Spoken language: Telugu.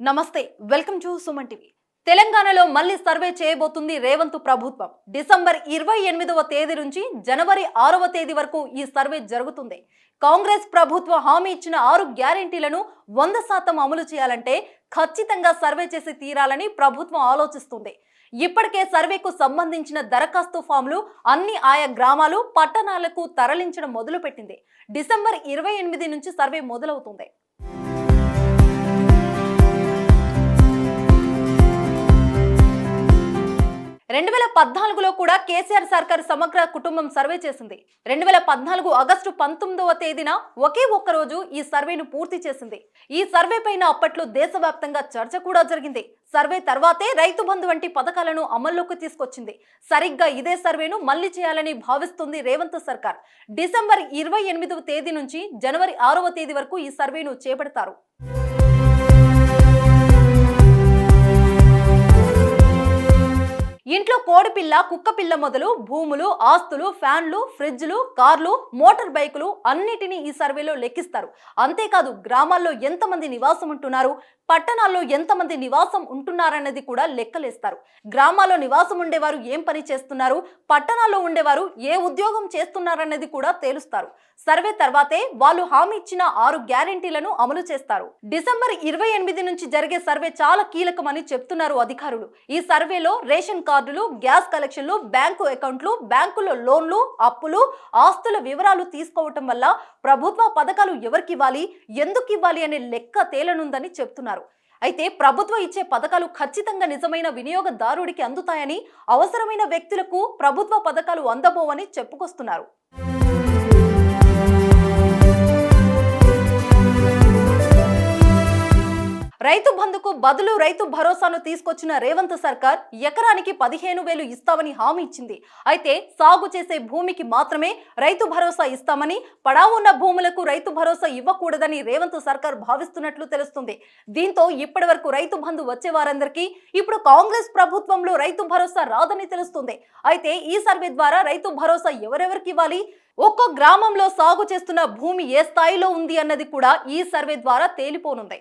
నమస్తే వెల్కమ్ టు సుమన్ టీవీ. తెలంగాణలో మళ్ళీ సర్వే చేయబోతుంది రేవంత్ ప్రభుత్వం. డిసెంబర్ ఇరవై ఎనిమిదవ తేదీ నుంచి జనవరి ఆరవ తేదీ వరకు ఈ సర్వే జరుగుతుంది. కాంగ్రెస్ ప్రభుత్వ హామీ ఇచ్చిన ఆరు గ్యారెంటీలను వంద శాతం అమలు చేయాలంటే ఖచ్చితంగా సర్వే చేసి తీరాలని ప్రభుత్వం ఆలోచిస్తుంది. ఇప్పటికే సర్వేకు సంబంధించిన దరఖాస్తు ఫామ్లు అన్ని ఆయా గ్రామాలు పట్టణాలకు తరలించడం మొదలుపెట్టింది. డిసెంబర్ ఇరవై ఎనిమిది నుంచి సర్వే మొదలవుతుంది. రెండు వేల పద్నాలుగులో కూడా కేసీఆర్ సర్కార్ సమగ్ర కుటుంబం సర్వే చేసింది. రెండు వేల పద్నాలుగు ఆగస్టు పంతొమ్మిదవ తేదీన ఒకే ఒక్క రోజు ఈ సర్వేను పూర్తి చేసింది. ఈ సర్వే పైన అప్పట్లో దేశవ్యాప్తంగా చర్చ కూడా జరిగింది. సర్వే తర్వాతే రైతు బంధు వంటి పథకాలను అమల్లోకి తీసుకొచ్చింది. సరిగ్గా ఇదే సర్వేను మళ్ళీ చేయాలని భావిస్తుంది రేవంత్ సర్కార్. డిసెంబర్ ఇరవై ఎనిమిదవ తేదీ నుంచి జనవరి ఆరవ తేదీ వరకు ఈ సర్వేను చేపడతారు. ఇంట్లో కోడిపిల్ల కుక్కపిల్ల మొదలు భూములు ఆస్తులు ఫ్యాన్లు ఫ్రిడ్జ్లు కార్లు మోటార్ బైకులు అన్నిటినీ ఈ సర్వేలో లెక్కిస్తారు. అంతేకాదు గ్రామాల్లో ఎంతమంది నివాసం ఉంటున్నారు పట్టణాల్లో ఎంతమంది నివాసం ఉంటున్నారన్నది కూడా లెక్కలేస్తారు. గ్రామాల్లో నివాసం ఉండేవారు ఏం పని చేస్తున్నారు పట్టణాల్లో ఉండేవారు ఏ ఉద్యోగం చేస్తున్నారన్నది కూడా తేలుస్తారు. సర్వే తర్వాతే వాళ్ళు హామీ ఇచ్చిన ఆరు గ్యారెంటీలను అమలు చేస్తారు. డిసెంబర్ ఇరవై ఎనిమిది నుంచి జరిగే సర్వే చాలా కీలకమని చెప్తున్నారు అధికారులు. ఈ సర్వేలో రేషన్ కార్డు కార్డులు గ్యాస్ కలెక్షన్లు బ్యాంకు అకౌంట్లు బ్యాంకులో లోన్లు అప్పులు ఆస్తుల వివరాలు తీసుకోవటం వల్ల ప్రభుత్వ పథకాలు ఎవరికి ఇవ్వాలి ఎందుకు ఇవ్వాలి అనే లెక్క తేలనుందని చెప్తున్నారు. అయితే ప్రభుత్వం ఇచ్చే పథకాలు ఖచ్చితంగా నిజమైన వినియోగదారుడికి అందుతాయని అవసరమైన వ్యక్తులకు ప్రభుత్వ పథకాలు అందబోవని చెప్పుకొస్తున్నారు. రైతు బంధుకు బదులు రైతు భరోసాను తీసుకొచ్చిన రేవంత్ సర్కార్ ఎకరానికి పదిహేను వేలు ఇస్తామని హామీ ఇచ్చింది. అయితే సాగు చేసే భూమికి మాత్రమే రైతు భరోసా ఇస్తామని పడావున్న ఉన్న భూములకు రైతు భరోసా ఇవ్వకూడదని రేవంత్ సర్కార్ భావిస్తున్నట్లు తెలుస్తుంది. దీంతో ఇప్పటి వరకు రైతు బంధు వచ్చే వారందరికీ ఇప్పుడు కాంగ్రెస్ ప్రభుత్వంలో రైతు భరోసా రాదని తెలుస్తుంది. అయితే ఈ సర్వే ద్వారా రైతు భరోసా ఎవరెవరికి ఇవ్వాలి? ఒక్కో గ్రామంలో సాగు చేస్తున్న భూమి ఏ స్థాయిలో ఉంది అన్నది కూడా ఈ సర్వే ద్వారా తేలిపోనుంది.